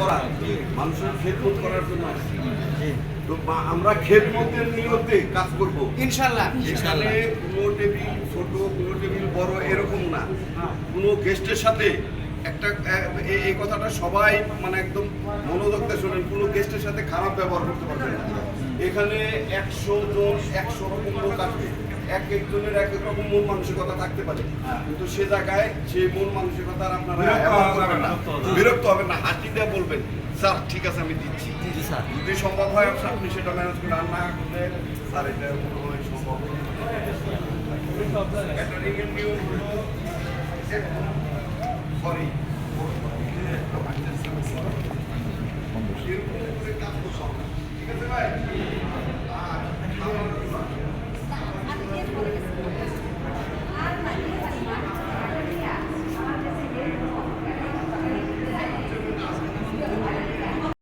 করা। মানুষের খেদমত করার জন্য আসছি। তো আমরা খেদমতের নিয়তে কাজ করব। ইনশাল্লাহ। এখানে কোনো টেবিল ছোট কোনো টেবিল বড় এরকম না। কোনো গেস্টের সাথে একটা এই কথাটা সবাই মানে একদম মনোযোগ শোনেন। কোনো গেস্টের সাথে খারাপ ব্যবহার করতে পারবেন না। এখানে একশো জন একশো রকম লোক আসবে। এক একজনের এক এক রকম মন মানসিকতা থাকতে পারে। কিন্তু সে জায়গায় সেই মন মানসিকতার আপনারা বিরক্ত হবেন না হাসি দিয়ে বলবেন স্যার ঠিক আছে আমি দিচ্ছি। যদি সম্ভব হয় আপনি সেটা ম্যানেজ করে আর না করলে স্যার এটা সম্ভব সরি